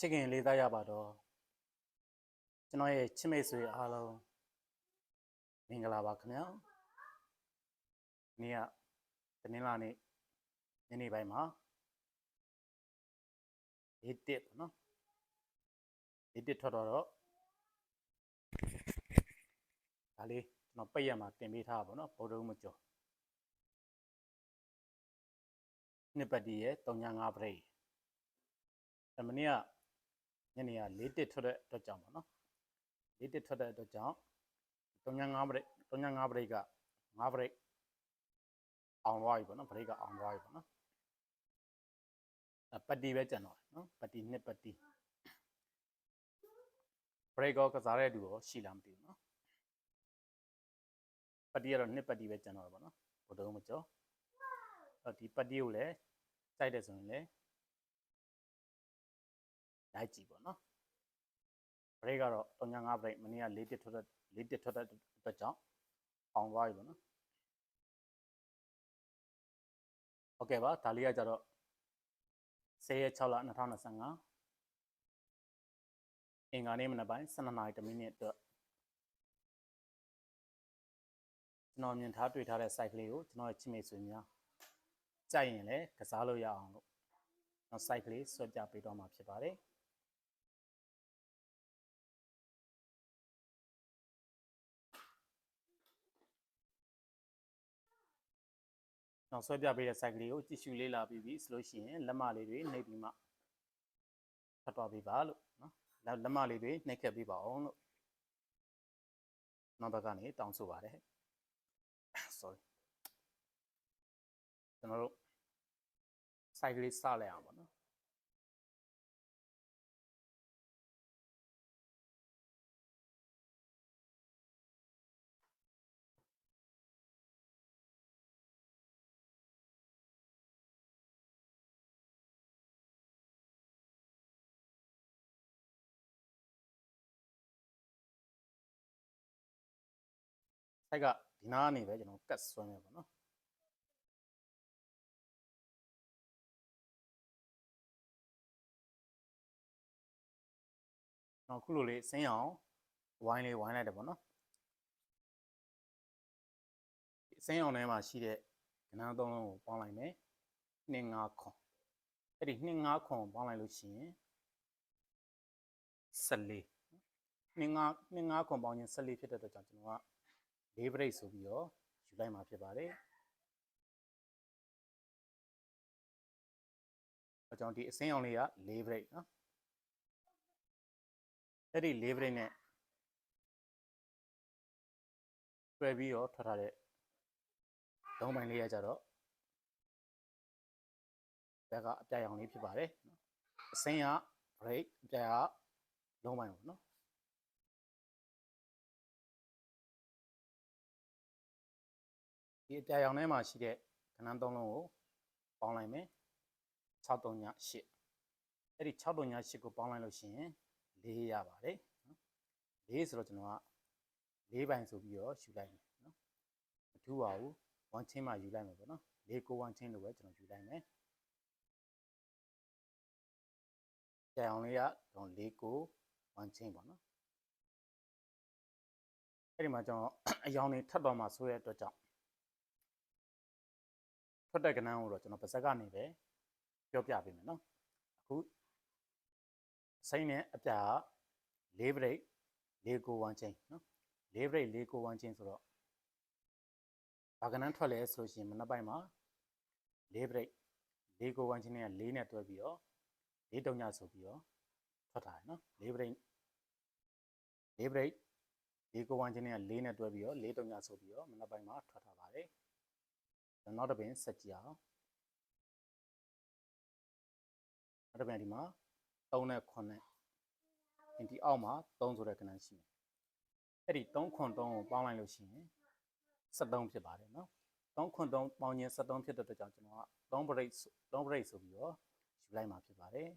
ချစ်ခင်လေးသားရပါတော့ကျွန်တော်ရဲ့ချစ်မိတ်ဆွေအားလုံးမင်္ဂလာပါခင်ဗျာနေ့ကတနင်္လာနေ့ညနေပိုင်းမှာဒီတစ်ပေါ့နော်ဒီတစ်ထွက်တော့တော့ဒါလေးကျွန်တော်ပိတ်ရမှာတင်ပေးထားပါပေါ့နော်ဗုဒ္ဓဦးမကျော်နှစ်ပတ်တည်းရဲ့3.5ပရိတ်ဒါမနေ့က ညနေက၄တစ်ထွက်တဲ့အတွက်ကြောင့်ပေါ့နော်၄တစ်ထွက်တဲ့အတွက်ကြောင့်3.5ဘရိတ်3.5ဘရိတ်က5ဘရိတ်အောင်သွားပြီပေါ့နော်ဘရိတ်ကအောင်သွားပြီပေါ့နော်အပတ်တီပဲကျန်တော့တယ်နော်ပတ်တီနှစ်ပတ်တီဘရိတ်ကောကစားတဲ့လူရောရှိလားမသိဘူးနော်ပတ်တီကတော့နှစ်ပတ်တီပဲကျန်တော့တယ်ပေါ့နော်ဘုဒ္ဓမကျော်အဲ့ဒီပတ်တီကိုလည်းစိုက်တယ်ဆိုရင်လည်း လိုက်ကြည့်ပေါ့နော် break ကတော့3.5 break မနေ့က4တစ်ထွက်တဲ့4တစ်ထွက်တဲ့အတွက်ကြောင့်အောင်သွားပြီပေါ့နော်ဟုတ်ကဲ့ပါဒါလေးကကြတော့10ရက်6လ2025အင်္ဂါနေ့မနက်ပိုင်း12နာရီ1မိနစ်အတွက်ကျွန်တော်မြင်ထားတွေ့ထားတဲ့ site ကလေးကိုကျွန်တော်ရဲ့ချစ်မိတ်ဆွေများကြိုက်ရင်လည်းကစားလို့ရအောင်လို့ကျွန်တော် site ကလေးဆွဲပြပေးတော့မှာဖြစ်ပါတယ် နောက်ဆွဲပြပေးတဲ့ site ကလေးကိုကြည့်ရှုလေးလာပြီးပြီဆိုလို့ရှိရင်လက်မလေးတွေနှိပ်ပြီးမှဖတ်သွားပေးပါလို့နော်လက်လက်မလေးတွေနှိပ်ခဲ့ပေးပါအောင်လို့နောက်ဘက်ကနေတောင်းဆိုပါတယ် sorry ကျွန်တော်တို့ site ကလေးစလိုက်အောင်ပေါ့နော် site ကဒီနားကနေပဲကျွန်တော်ကတ်ဆွဲမယ်ပေါ့နော်နောက်ခုလိုလေးစင်းအောင်ဝိုင်းလေးဝိုင်းလိုက်တယ်ပေါ့နော်ဒီစင်းအောင်ထဲမှာရှိတဲ့ကဏ္ဍသုံးလုံးကိုပေါင်းလိုက်မယ်2 5ခွန်အဲ့ဒီ2 5ခွန်ကိုပေါင်းလိုက်လို့ရှိရင်14 2 5 2 5ခွန်ပေါင်းရင်14ဖြစ်တဲ့အတွက်ကြောင့်ကျွန်တော်က ၄ break ဆိုပြီးတော့ယူလိုက်မှာဖြစ်ပါတယ်အကြောင်းဒီအစင်းအောင်လေးက၄ break နော်အဲ့ဒီ၄ break နဲ့တွဲပြီးတော့ထွက်ထားတဲ့လုံးပိုင်းလေးရကြတော့ဘက်ကအပြာရောင်လေးဖြစ်ပါတယ်အစင်းက break အပြာကလုံးပိုင်းပေါ့နော် ဒီအပြာရောင်ထဲမှာရှိတဲ့ကဏ္ဍသုံးလုံးကိုပေါင်းလိုက်မယ်638အဲ့ဒီ638ကိုပေါင်းလိုက်လို့ရှိရင်4ရပါတယ်နော်4ဆိုတော့ကျွန်တော်က4ပိုင်းဆိုပြီးတော့ယူလိုက်မယ်နော်မထူးပါဘူး1ချင်းမှယူလိုက်မယ်ပေါ့နော်4ကို1ချင်းလို့ပဲကျွန်တော်ယူလိုက်မယ်ကြအောင်လေးကတော့4ကို1ချင်းပေါ့နော်အဲ့ဒီမှာကျွန်တော်အယောင်တွေထပ်တော့မှဆိုရတဲ့အတွက်ကြောင့် ထွက်တဲ့ကဏ္ဍကိုတော့ကျွန်တော်ပါဇက်ကနေပဲပြောပြပေးမယ်နော်အခုစိမ့်နဲ့အပြာ၄ break ၄ကို1 chain နော်၄ break ၄ကို1 chain ဆိုတော့ဘာကဏ္ဍထွက်လဲဆိုလို့ရှိရင်မနက်ပိုင်းမှာ၄ break ၄ကို1 chain နဲ့၄နဲ့တွဲပြီးတော့၄တုံညဆိုပြီးတော့ထွက်ထားတယ်နော်၄ break ၄ break ၄ကို1 chain နဲ့၄နဲ့တွဲပြီးတော့၄တုံညဆိုပြီးတော့မနက်ပိုင်းမှာထွက်ထားပါတယ် နောက်တစ်ပင်ဆက်ကြည့်အောင်နောက်တစ်ပင်ဒီမှာ3နဲ့9နဲ့ဒီအောက်မှာ3ဆိုတဲ့ကဏ္ဍရှိမယ်အဲ့ဒီ3ခွန်3ကိုပေါင်းလိုက်လို့ရှိရင်73ဖြစ်ပါတယ်နော်3ခွန်3ပေါင်းရင်73ဖြစ်တဲ့အတွက်ကြောင့်ကျွန်တော်က3 break 3 break ဆိုပြီးတော့ယူလိုက်မှာဖြစ်ပါတယ်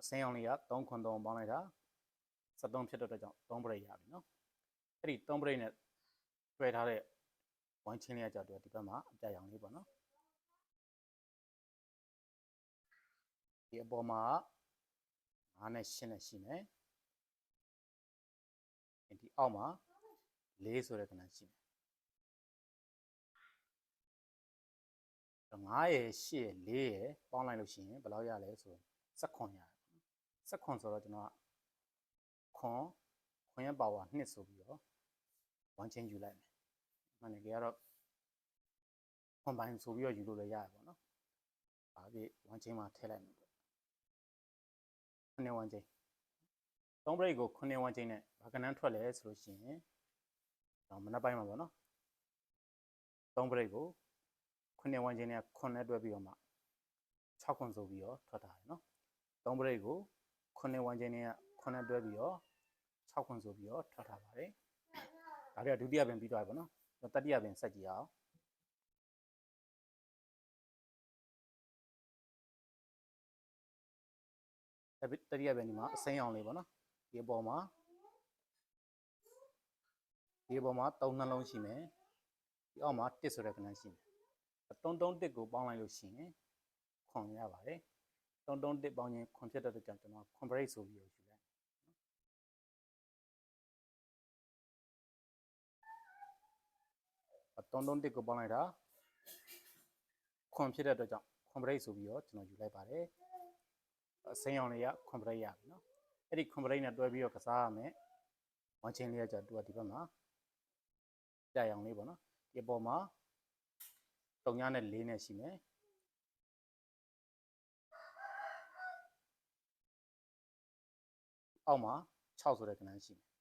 အစင်းအောင်လေးက3ခွန်3ပေါင်းလိုက်တာ73ဖြစ်တဲ့အတွက်ကြောင့်3 break ရပြီနော်အဲ့ဒီ3 break နဲ့တွဲထားတဲ့ ဝိုင်းချင်းလေးကကြတော့ဒီဘက်မှာအပြာရောင်လေးပေါ့နော်ဒီအပေါ်မှာ9နဲ့10နဲ့ရှိမယ်ဒီအောက်မှာ4ဆိုတဲ့ကဏ္ဍရှိမယ်9ရယ်10ရယ်4ရယ်ပေါင်းလိုက်လို့ရှိရင်ဘယ်လောက်ရလဲဆိုရင်16ရတယ်16ဆိုတော့ကျွန်တော်ကခွန်ခွန်ရဲ့ပါဝါ2ဆိုပြီးတော့1 change ယူလိုက်မယ်။ မှန်တယ်ကြတော့ခွန်ပိုင်းဆိုပြီးတော့ယူလို့လည်းရတယ်ပေါ့နော်။ဒါပြည့်1 change မှာထည့်လိုက်မယ်ပေါ့။9 1 change 3 break ကို9 1 change နဲ့ဘာကနန်းထွက်လဲဆိုလို့ရှိရင်တော့မနက်ပိုင်းမှာပေါ့နော်။3 break ကို9 1 change နဲ့9နဲ့တွဲပြီးတော့မှ6ခွန်ဆိုပြီးတော့ထွက်တာရယ်နော်။3 break ကို9 1 change နဲ့9နဲ့တွဲပြီးတော့6ခွန်ဆိုပြီးတော့ထွက်ထားပါတယ်။ဒါတွေကဒုတိယပင်ပြီးသွားပြီပေါ့နော်။ တတိယပင်ဆက်ကြည့်အောင်။တတိယပင်ဒီမှာအစိမ်းအောင်လေးပေါ့နော်။ဒီအပေါ်မှာဒီအပေါ်မှာ3နှလုံးရှိမယ်။ဒီအောက်မှာ1ဆိုတဲ့ကဏ္ဍရှိမယ်။3 3 1ကိုပေါင်းလိုက်လို့ရှိရင်ခွန်ရပါတယ်။3 3 1ပေါင်းရင်ခွန်ဖြစ်တဲ့အတွက်ကြောင့်ကျွန်တော် compress ဆိုပြီးတော့ 331ကိုပေါင်းလိုက်တာခွန်ဖြစ်တဲ့အတွက်ကြောင့်ခွန်ပရိတ်ဆိုပြီးတော့ကျွန်တော်ယူလိုက်ပါတယ်အစိမ်းအောင်လေးကခွန်ပရိတ်ရပြီနော်အဲ့ဒီခွန်ပရိတ်နဲ့တွဲပြီးတော့ကစားရမယ်ဝမ်ချင်းလေးကကြာသူကဒီဘက်မှာကြာရောင်လေးပေါ့နော်ဒီအပေါ်မှာ3ညနဲ့4နဲ့ရှိမယ်အောက်မှာ6ဆိုတဲ့ကဏ္ဍရှိမယ်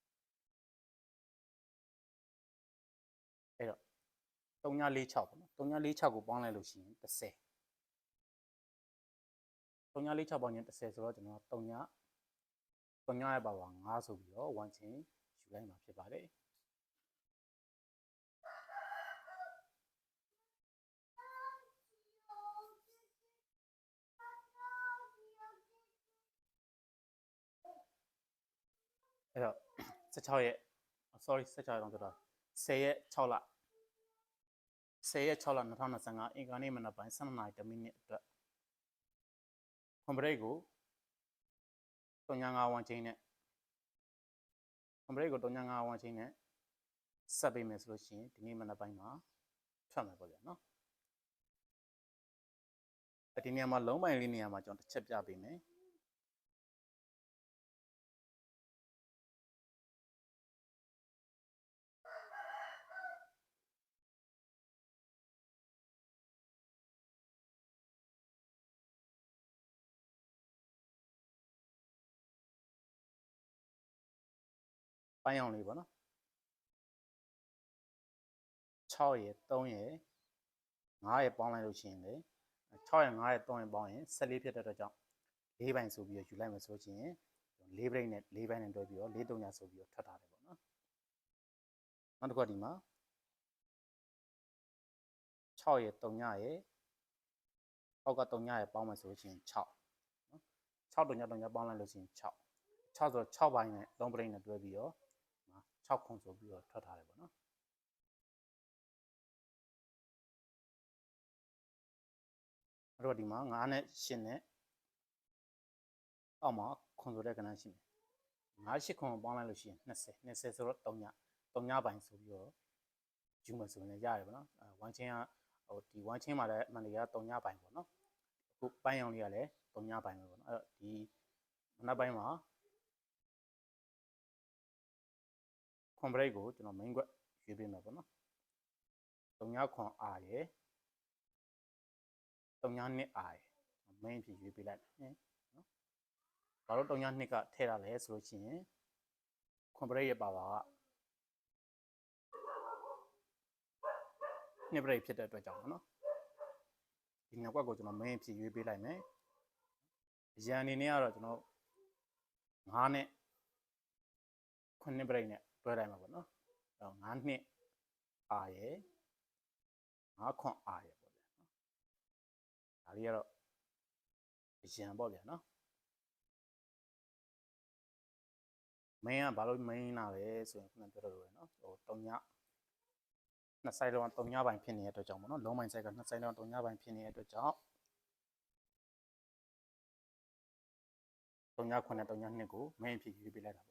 3946ပေါ့နော်3946ကိုပေါင်းလိုက်လို့ရှိရင်30 3946ပေါင်းရင်30ဆိုတော့ကျွန်တော်3ည3ညရဲ့ပါပါ5ဆိုပြီးတော့1ချင်းယူလိုက်မှာဖြစ်ပါတယ်အဲ့တော့16ရက် sorry 16ရက်တော့ပြောတာ10ရက်6လ 10ရက်6လ2025အင်္ဂါနေ့မနက်ပိုင်း12နာရီ10မိနစ်အတွက်ကွန်ပရိတ်ကို395ဝန်းချင်းနဲ့ကွန်ပရိတ်ကို395ဝန်းချင်းနဲ့ဆက်ပေးမယ်ဆိုလို့ရှိရင်ဒီနေ့မနက်ပိုင်းမှာထွက်မယ်ပေါ့ဗျာနော်ဒီနေရာမှာလုံးပိုင်လေးနေရာမှာကျွန်တော်တစ်ချက်ပြပေးမယ် ပိုင်းအောင်လေးပေါ့နော်6ရယ်3ရယ်5ရယ်ပေါင်းလိုက်လို့ရှိရင်လေ6ရယ်5ရယ်3ရယ်ပေါင်းရင်14ဖြစ်တဲ့အတွက်ကြောင့်၄ဘိုင်ဆိုပြီးတော့ယူလိုက်မယ်ဆိုရင်၄ဘိုင်နဲ့၄ဘိုင်နဲ့တွဲပြီးတော့၄တုံညာဆိုပြီးတော့ထွက်ထားတယ်ပေါ့နော်နောက်တစ်ခုဒီမှာ6ရယ်3ညရယ်အောက်က3ညရယ်ပေါင်းမယ်ဆိုလို့ရှိရင်6နော်6တုံညာတုံညာပေါင်းလိုက်လို့ရှိရင်6 6ဆိုတော့6ဘိုင်နဲ့3ဘိုင်နဲ့တွဲပြီးတော့ 6ခုဆိုပြီးတော့ထွက်ထားတယ်ပေါ့နော်အဲ့တော့ဒီမှာ9နဲ့10နဲ့အောက်မှာခွန်ဆိုတဲ့ကဏ္ဍရှိမယ်9 8ခွန်ပေါင်းလိုက်လို့ရှိရင်20 20ဆိုတော့3ည3ညပိုင်းဆိုပြီးတော့ယူမယ်ဆိုရင်လည်းရတယ်ပေါ့နော်အဲ1ချင်းကဟိုဒီ1ချင်းမှာလည်းအမှန်တကယ်3ညပိုင်းပေါ့နော်အခုပိုင်းအောင်လေးကလည်း3ညပိုင်းပဲပေါ့နော်အဲ့တော့ဒီမနက်ပိုင်းမှာ ခွန်ဘရိတ်ကိုကျွန်တော် main ကွက်ရွေးပေးမယ်ပေါ့နော်3ညခွန် R ရယ်3ညနှစ် R ရယ် main ဖြစ်ရွေးပေးလိုက်မယ်နော်ဘာလို့3ညနှစ်ကထည့်ရလဲဆိုလို့ရှိရင်ခွန်ဘရိတ်ရဲ့ပါပါကနှစ်ဘရိတ်ဖြစ်တဲ့အတွက်ကြောင့်ပေါ့နော်ဒီနှစ်ကွက်ကိုကျွန်တော် main ဖြစ်ရွေးပေးလိုက်မယ်ရန်အနေနဲ့ကတော့ကျွန်တော်9နဲ့9ဘရိ တ်နဲ့တွဲလိုက်မှာပေါ့နော်အဲတော့9နှစ်အာရယ်9ခွန်အာရယ်ပေါ့ဗျာနော်ဒါလေးကတော့အရန်ပေါ့ဗျာနော် main ကဘာလို့ main လာလဲဆိုရင်ခုနပြောတော့လို့ရနော်ဟို3ညနှစ်ဆိုင်လုံး3ညပိုင်းဖြစ်နေတဲ့အတွက်ကြောင့်ပေါ့နော်လုံးပိုင်းဆိုင်ကနှစ်ဆိုင်လုံး3ညပိုင်းဖြစ်နေတဲ့အတွက်ကြောင့်39နဲ့32ကို main အဖြစ်ရွေးပေးလိုက်တာပေါ့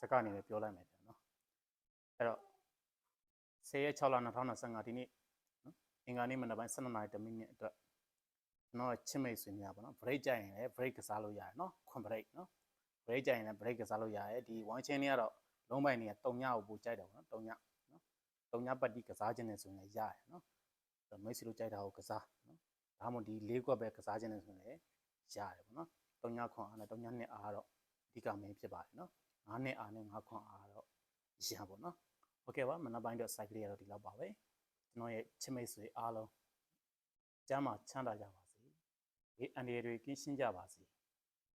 စကားအနေနဲ့ပြောလိုက်မယ်ပြန်နော်အဲ့တော့10ရက်6လ2025ဒီနေ့နော်အင်္ဂါနေ့မနက်ပိုင်း12နာရီတမိနစ်အတွက်ကျွန်တော်ချစ်မိတ်ဆွေများပေါ့နော် break ကြရင်လည်း break ကစားလို့ရတယ်နော်ခွန် break နော် break ကြရင်လည်း break ကစားလို့ရတယ်ဒီ one chain လေးကတော့လုံးပိုင်တွေက3ညကိုပို့ကြိုက်တယ်ပေါ့နော်3ညနော်3ညပတ်တိကစားခြင်းနဲ့ဆိုရင်လည်းရတယ်နော်အဲ့တော့မိတ်ဆွေတို့ကြိုက်တာကိုကစားနော်ဒါမှမဟုတ်ဒီ၄ကွက်ပဲကစားခြင်းနဲ့ဆိုရင်လည်းရတယ်ပေါ့နော်3ညခွန်အားနဲ့3ညနှစ်အားတော့အဓိကမင်းဖြစ်ပါတယ်နော် 9နှစ်အားနဲ့9ခွန်အားတော့ရပါပေါ့နော်โอเคပါမနက်ပိုင်းတော့ cycle လေးကတော့ဒီလောက်ပါပဲကျွန်တော်ရဲ့ချစ်မိတ်ဆွေအားလုံးကျမ်းမှာချမ်းသာကြပါစေဒီအန်ဒီတွေကင်းရှင်းကြပါစေ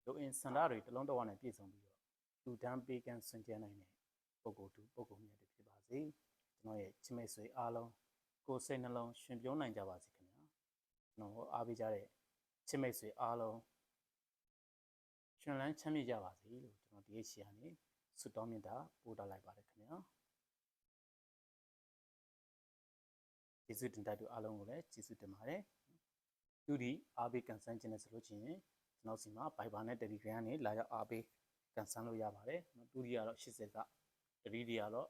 လူအင်စန္ဒတွေတစ်လုံးတစ်ဝက်နဲ့ပြည့်စုံပြီးတော့လူတန်းပေးကမ်းဆွင်ကြနိုင်တဲ့ပုဂ္ဂိုလ်တူပုဂ္ဂိုလ်မြတ်တွေဖြစ်ပါစေကျွန်တော်ရဲ့ချစ်မိတ်ဆွေအားလုံးကိုယ်စိတ်နှလုံးရှင်ပြုံးနိုင်ကြပါစေခင်ဗျာကျွန်တော်အားပေးကြတဲ့ချစ်မိတ်ဆွေအားလုံး ရှင်လန်းချမ်းမြေ့ကြပါစေလို့ကျွန်တော်ဒီရဲ့ရှီယာနေဆုတောင်းမြတ်တာပို့တာလိုက်ပါတယ်ခင်ဗျာကျေးဇူးတင်တဲ့သူအားလုံးကိုလည်းကျေးဇူးတင်ပါတယ်သူဒီအားပေးကန်ဆန်းခြင်းနဲ့ဆိုလို့ချင်းကျွန်တော်စီမှာ Viber နဲ့ Telegram နဲ့လာရောက်အားပေးကန်ဆန်းလို့ရပါတယ်နော်သူဒီကတော့80ကတတိဒီကတော့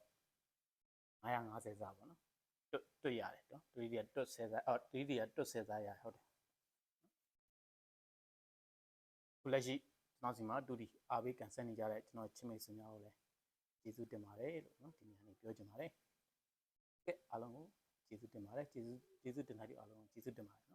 950စပေါ့နော်တွတ်တွတ်ရတယ်နော်တတိဒီကတွတ်10စအော်တတိဒီကတွတ်10စရဟုတ်တယ်ခုလက်ရှိကျွ န်တော်စီမှာတူဒီအားပေးကန်ဆန်းနေကြတဲ့ကျွန်တော်ချစ်မိတ်ဆွေများကိုလည်းကျေးဇူးတင်ပါတယ်လို့နော်ဒီနေ့ကနေပြောချင်ပါတယ်ကဲအားလုံးကိုကျေးဇူးတင်ပါတယ်ကျေးဇူးကျေးဇူးတင်တဲ့အားလုံးကိုကျေးဇူးတင်ပါတယ်